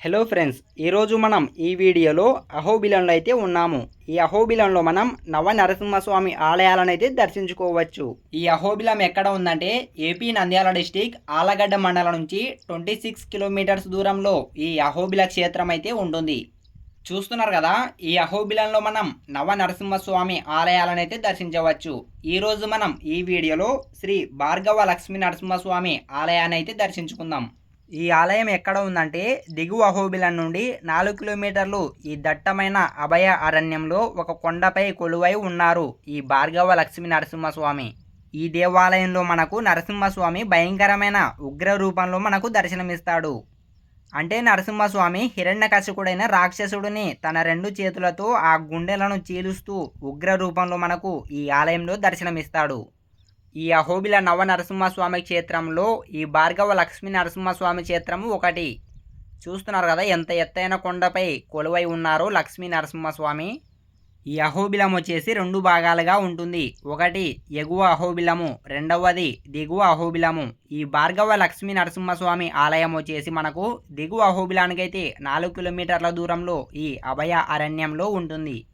Hello friends ఈరోజు మనం ఈ వీడియోలో అహోబిలంలో అయితే ఉన్నాము. ఈ అహోబిలంలో మనం నవ నరసింహస్వామి ఆలయాలను అయితే దర్శించుకోవచ్చు. ఈ అహోబిలం ఎక్కడ ఉందంటే ఏపీ నంద్యాల డిస్టిక్ ఆలగడ్డ మండలం నుంచి ట్వంటీ సిక్స్ కిలోమీటర్స్ దూరంలో ఈ అహోబిల క్షేత్రం అయితే ఉంటుంది. చూస్తున్నారు కదా ఈ అహోబిలంలో మనం నవ నరసింహస్వామి ఆలయాలను అయితే దర్శించవచ్చు ఈరోజు మనం ఈ వీడియోలో శ్రీ భార్గవ లక్ష్మీ నరసింహస్వామి ఆలయాన్ని అయితే దర్శించుకుందాం. ఈ ఆలయం ఎక్కడ ఉందంటే దిగువ అహోబిలం నుండి నాలుగు కిలోమీటర్లు ఈ దట్టమైన అభయ అరణ్యంలో ఒక కొండపై కొలువై ఉన్నారు ఈ భార్గవ లక్ష్మీ నరసింహస్వామి. ఈ దేవాలయంలో మనకు నరసింహస్వామి భయంకరమైన ఉగ్ర రూపంలో మనకు దర్శనమిస్తాడు. అంటే నరసింహస్వామి హిరణ్యకశకుడైన రాక్షసుడిని తన రెండు చేతులతో ఆ గుండెలను చీలుస్తూ ఉగ్ర రూపంలో మనకు ఈ ఆలయంలో దర్శనమిస్తాడు. ఈ అహోబిల నవ నరసింహస్వామి క్షేత్రంలో ఈ భార్గవ లక్ష్మీ నరసింహస్వామి క్షేత్రము ఒకటి. చూస్తున్నారు కదా ఎంత ఎత్తైన కొండపై కొలువై ఉన్నారో లక్ష్మీ నరసింహస్వామి. ఈ అహోబిలం వచ్చేసి రెండు భాగాలుగా ఉంటుంది. ఒకటి ఎగువ అహోబిలము రెండవది దిగువ అహోబిలము. ఈ భార్గవ లక్ష్మీ నరసింహస్వామి ఆలయం వచ్చేసి మనకు దిగువ అహోబిలానికైతే నాలుగు కిలోమీటర్ల దూరంలో ఈ అభయ అరణ్యంలో ఉంటుంది.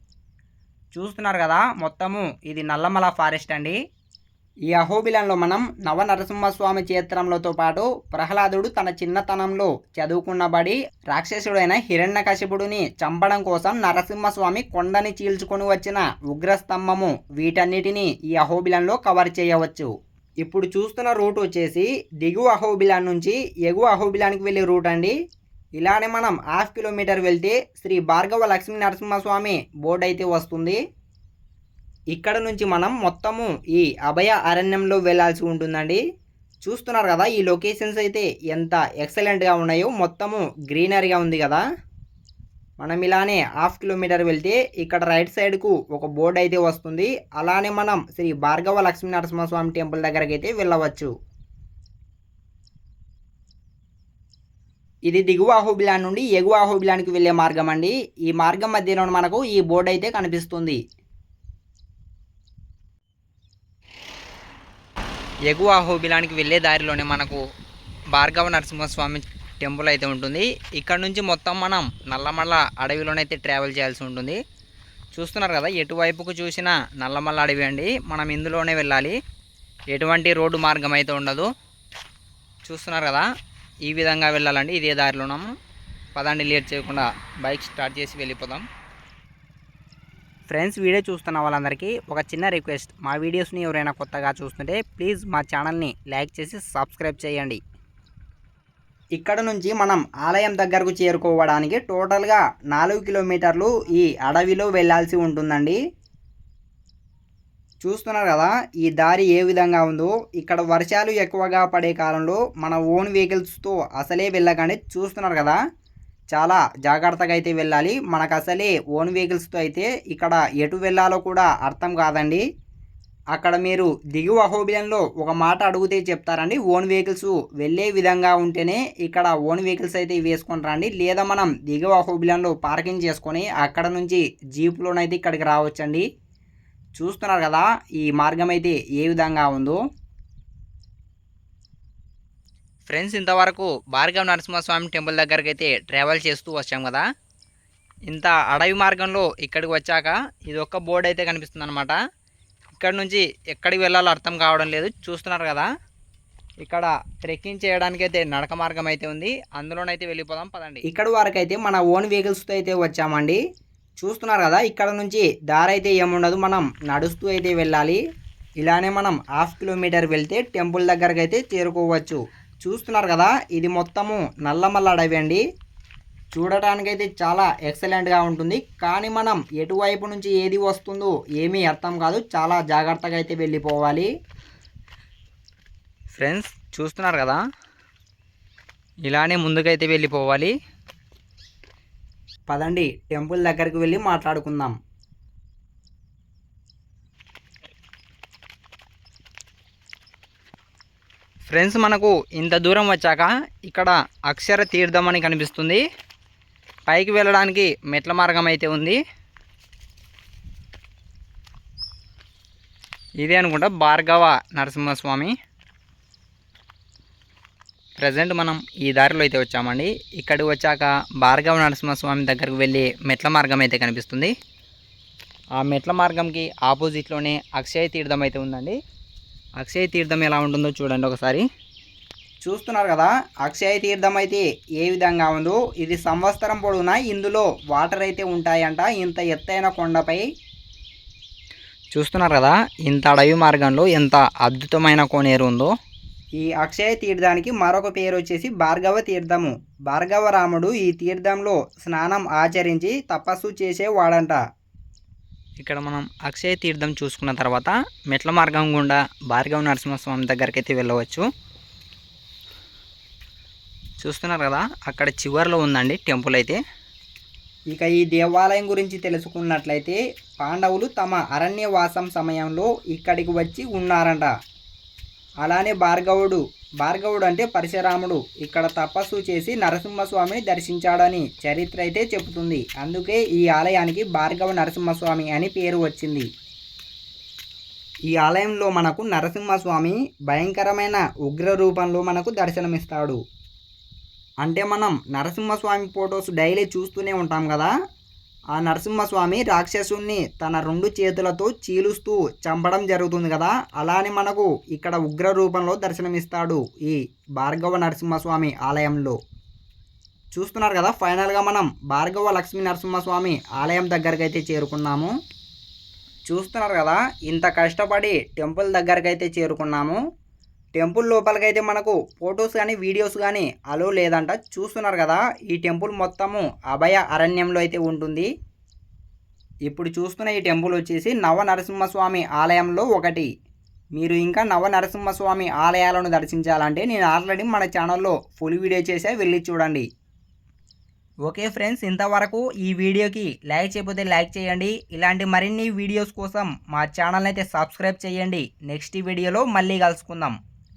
చూస్తున్నారు కదా మొత్తము ఇది నల్లమల ఫారెస్ట్ అండి. ఈ అహోబిలంలో మనం నవ నరసింహస్వామి క్షేత్రంలోతో పాటు ప్రహ్లాదుడు తన చిన్నతనంలో చదువుకున్నబడి రాక్షసుడైన హిరణ్యకశిపుడిని చంపడం కోసం నరసింహస్వామి కొండని చీల్చుకొని వచ్చిన ఉగ్రస్తంభము వీటన్నిటిని ఈ అహోబిలంలో కవర్ చేయవచ్చు. ఇప్పుడు చూస్తున్న రూట్ వచ్చేసి దిగువ అహోబిలాన్ నుంచి ఎగువ అహోబిలానికి వెళ్ళే రూట్ అండి. ఇలానే మనం హాఫ్ కిలోమీటర్ వెళ్తే శ్రీ భార్గవ లక్ష్మీ నరసింహస్వామి బోర్డు అయితే వస్తుంది. ఇక్కడ నుంచి మనం మొత్తము ఈ అభయ అరణ్యంలో వెళ్ళాల్సి ఉంటుందండి. చూస్తున్నారు కదా ఈ లొకేషన్స్ అయితే ఎంత ఎక్సలెంట్గా ఉన్నాయో మొత్తము గ్రీనరీగా ఉంది కదా. మనం ఇలానే హాఫ్ కిలోమీటర్ వెళ్తే ఇక్కడ రైట్ సైడ్కు ఒక బోర్డు అయితే వస్తుంది. అలానే మనం శ్రీ భార్గవ లక్ష్మీ నరసింహస్వామి టెంపుల్ దగ్గరికి అయితే వెళ్ళవచ్చు. ఇది దిగువ అహోబిలాన్ నుండి ఎగువ అహోబిలానికి వెళ్ళే మార్గం అండి. ఈ మార్గం మధ్యలో మనకు ఈ బోర్డు అయితే కనిపిస్తుంది. ఎగువ అహోబిలానికి వెళ్ళే దారిలోనే మనకు భార్గవ నరసింహస్వామి టెంపుల్ అయితే ఉంటుంది. ఇక్కడ నుంచి మొత్తం మనం నల్లమల్ల అడవిలోనైతే ట్రావెల్ చేయాల్సి ఉంటుంది. చూస్తున్నారు కదా ఎటువైపుకు చూసినా నల్లమల్ల అడవి అండి. మనం ఇందులోనే వెళ్ళాలి. ఎటువంటి రోడ్డు మార్గం అయితే ఉండదు. చూస్తున్నారు కదా ఈ విధంగా వెళ్ళాలండి. ఇదే దారిలోనము. పదండి లేట్ చేయకుండా బైక్ స్టార్ట్ చేసి వెళ్ళిపోదాం. ఫ్రెండ్స్ వీడియో చూస్తున్న వాళ్ళందరికీ ఒక చిన్న రిక్వెస్ట్. మా వీడియోస్ని ఎవరైనా కొత్తగా చూస్తుంటే ప్లీజ్ మా ఛానల్ని లైక్ చేసి సబ్స్క్రైబ్ చేయండి. ఇక్కడ నుంచి మనం ఆలయం దగ్గరకు చేరుకోవడానికి టోటల్గా నాలుగు కిలోమీటర్లు ఈ అడవిలో వెళ్ళాల్సి ఉంటుందండి. చూస్తున్నారు కదా ఈ దారి ఏ విధంగా ఉందో. ఇక్కడ వర్షాలు ఎక్కువగా పడే కాలంలో మన ఓన్ వెహికల్స్తో అసలే వెళ్ళకండి. చూస్తున్నారు కదా చాలా జాగ్రత్తగా అయితే వెళ్ళాలి. మనకు అసలే ఓన్ వెహికల్స్తో అయితే ఇక్కడ ఎటు వెళ్ళాలో కూడా అర్థం కాదండి. అక్కడ మీరు దిగువ అహోబిలంలో ఒక మాట అడిగితే చెప్తారండి. ఓన్ వెహికల్స్ వెళ్ళే విధంగా ఉంటేనే ఇక్కడ ఓన్ వెహికల్స్ అయితే వేసుకొని రండి. లేదా మనం దిగువ అహోబిలంలో పార్కింగ్ చేసుకొని అక్కడ నుంచి జీప్లోనైతే ఇక్కడికి రావచ్చండి. చూస్తున్నారు కదా ఈ మార్గం అయితే ఏ విధంగా ఉందో. ఫ్రెండ్స్ ఇంతవరకు భార్గవ నరసింహస్వామి టెంపుల్ దగ్గరికి అయితే ట్రావెల్ చేస్తూ వచ్చాం కదా. ఇంత అడవి మార్గంలో ఇక్కడికి వచ్చాక ఇది ఒక్క బోర్డు అయితే కనిపిస్తుంది అనమాట ఇక్కడ నుంచి ఎక్కడికి వెళ్ళాలో అర్థం కావడం లేదు చూస్తున్నారు కదా. ఇక్కడ ట్రెక్కింగ్ చేయడానికి అయితే నడక మార్గం అయితే ఉంది. అందులోనైతే వెళ్ళిపోదాం పదండి. ఇక్కడ వరకు అయితే మన ఓన్ వెహికల్స్తో అయితే వచ్చామండి. చూస్తున్నారు కదా ఇక్కడ నుంచి దారి అయితే ఏముండదు. మనం నడుస్తూ అయితే వెళ్ళాలి. ఇలానే మనం హాఫ్ కిలోమీటర్ వెళ్తే టెంపుల్ దగ్గరకు అయితే చేరుకోవచ్చు. చూస్తున్నారు కదా ఇది మొత్తము నల్లమల్ల అడవి అండి చూడటానికైతే చాలా ఎక్సలెంట్గా ఉంటుంది. కానీ మనం ఎటువైపు నుంచి ఏది వస్తుందో ఏమీ అర్థం కాదు. చాలా జాగ్రత్తగా అయితే వెళ్ళిపోవాలి. ఫ్రెండ్స్ చూస్తున్నారు కదా? ఇలానే ముందుకైతే వెళ్ళిపోవాలి. పదండి టెంపుల్ దగ్గరికి వెళ్ళి మాట్లాడుకుందాం. ఫ్రెండ్స్ మనకు ఇంత దూరం వచ్చాక ఇక్కడ అక్షర తీర్థం అని కనిపిస్తుంది. పైకి వెళ్ళడానికి మెట్ల మార్గం అయితే ఉంది. ఇదే అనుకుంటా భార్గవ నరసింహస్వామి. ప్రజెంట్ మనం ఈ దారిలో అయితే వచ్చామండి. ఇక్కడికి వచ్చాక భార్గవ నరసింహస్వామి దగ్గరకు వెళ్ళి మెట్ల మార్గం అయితే కనిపిస్తుంది. ఆ మెట్ల మార్గంకి ఆపోజిట్లోనే అక్షయ తీర్థం అయితే ఉందండి. అక్షయ తీర్థం ఎలా ఉంటుందో చూడండి ఒకసారి. చూస్తున్నారు కదా అక్షయ తీర్థం అయితే ఏ విధంగా ఉందో ఇది సంవత్సరం పొడవునా ఇందులో వాటర్ అయితే ఉంటాయంట ఇంత ఎత్తైన కొండపై. చూస్తున్నారు కదా ఇంత అడవి మార్గంలో ఎంత అద్భుతమైన కోనేరు ఉందో. ఈ అక్షయ తీర్థానికి మరొక పేరు వచ్చేసి భార్గవ తీర్థము. భార్గవ రాముడు ఈ తీర్థంలో స్నానం ఆచరించి తపస్సు చేసేవాడంట. ఇక్కడ మనం అక్షయ తీర్థం చూసుకున్న తర్వాత మెట్ల మార్గం గుండా భార్గవ నరసింహస్వామి దగ్గరికి అయితే వెళ్ళవచ్చు. చూస్తున్నారు కదా అక్కడ చివర్లో ఉందండి టెంపుల్ అయితే. ఇక ఈ దేవాలయం గురించి తెలుసుకున్నట్లయితే పాండవులు తమ అరణ్యవాసం సమయంలో ఇక్కడికి వచ్చి ఉన్నారంట. అలానే భార్గవుడు భార్గవుడు అంటే పరశురాముడు. ఇక్కడ తపస్సు చేసి నరసింహస్వామిని దర్శించాడని చరిత్ర అయితే చెబుతుంది. అందుకే ఈ ఆలయానికి భార్గవ నరసింహస్వామి అని పేరు వచ్చింది. ఈ ఆలయంలో మనకు నరసింహస్వామి భయంకరమైన ఉగ్ర రూపంలో మనకు దర్శనమిస్తాడు. అంటే మనం నరసింహస్వామి ఫొటోస్ డైలీ చూస్తూనే ఉంటాం కదా? ఆ నరసింహస్వామి రాక్షసుణ్ణి తన రెండు చేతులతో చీలుస్తూ చంపడం జరుగుతుంది కదా? అలానే మనకు ఇక్కడ ఉగ్ర రూపంలో దర్శనమిస్తాడు ఈ భార్గవ నరసింహస్వామి ఆలయంలో. చూస్తున్నారు కదా ఫైనల్గా మనం భార్గవ లక్ష్మీ నరసింహస్వామి ఆలయం దగ్గరికి అయితే చేరుకున్నాము. చూస్తున్నారు కదా ఇంత కష్టపడి టెంపుల్ దగ్గరికి అయితే చేరుకున్నాము. టెంపుల్ లోపలికైతే మనకు ఫొటోస్ కానీ వీడియోస్ కానీ అలో లేదంట. చూస్తున్నారు కదా ఈ టెంపుల్ మొత్తము అభయ అరణ్యంలో అయితే ఉంటుంది. ఇప్పుడు చూస్తున్న ఈ టెంపుల్ వచ్చేసి నవ నరసింహస్వామి ఆలయంలో ఒకటి. మీరు ఇంకా నవ నరసింహస్వామి ఆలయాలను దర్శించాలంటే నేను ఆల్రెడీ మన ఛానల్లో ఫుల్ వీడియో చేసే వెళ్ళి చూడండి. ఓకే ఫ్రెండ్స్ ఇంతవరకు ఈ వీడియోకి లైక్ చేయకపోతే లైక్ చేయండి. ఇలాంటి మరిన్ని వీడియోస్ కోసం మా ఛానల్ అయితే సబ్స్క్రైబ్ చేయండి. నెక్స్ట్ వీడియోలో మళ్ళీ కలుసుకుందాం.